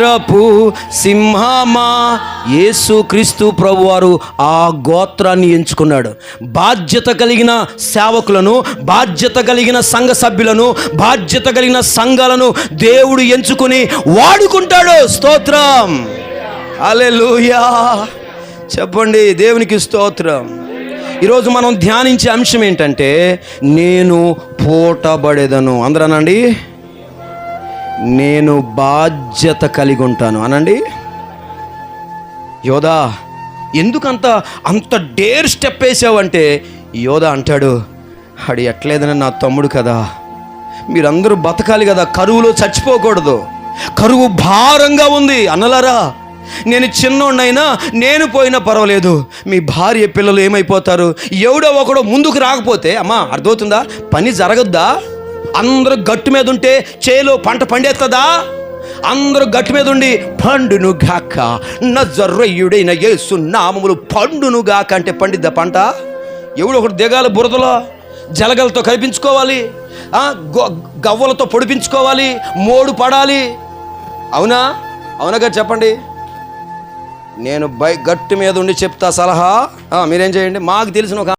గోత్రపు సింహమా యేసు క్రీస్తు ప్రభువారు ఆ గోత్రాన్ని ఎంచుకున్నాడు. బాధ్యత కలిగిన సేవకులను బాధ్యత కలిగిన సంఘ సభ్యులను బాధ్యత కలిగిన సంఘాలను దేవుడు ఎంచుకుని వాడుకుంటాడు. స్తోత్రం. అలెలుయా చెప్పండి దేవునికి స్తోత్రం. ఈరోజు మనం ధ్యానించే అంశం ఏంటంటే నేను పూటబడేదను. అందరనండి నేను బాధ్యత కలిగి ఉంటాను. అనండి? యోధా ఎందుకంత అంత డేర్ స్టెప్ వేసావంటే? యోధా అంటాడు అడి ఎట్లేదని నా తమ్ముడు కదా. మీరందరూ బతకాలి కదా కరువులో చచ్చిపోకూడదు. కరువు భారంగా ఉంది అన్నలారా. నేను చిన్నోడినైనా నేను పోయినా పర్వాలేదు. మీ భార్య పిల్లలు ఏమైపోతారు? ఎవడో ఒకడో ముందుకు రాకపోతే అమ్మా అర్థమవుతుందా? పని జరగద్దా? అందరూ గట్టు మీద ఉంటే చేలో పంట పండేస్తుందా అందరూ గట్టు మీద ఉండి పండును గాక నజర్రయ్యుడైన యేసు నామములు పండును గాక అంటే పండిద్ద పంట? ఎవడు ఒకటి దిగాలి బురదలో జలగలతో కనిపించుకోవాలి గవ్వలతో పొడిపించుకోవాలి మోడు పడాలి. అవునా? అవునగా చెప్పండి. నేను బై గట్టు మీద ఉండి చెప్తా సలహా. మీరేం చేయండి? మాకు తెలిసిన ఒక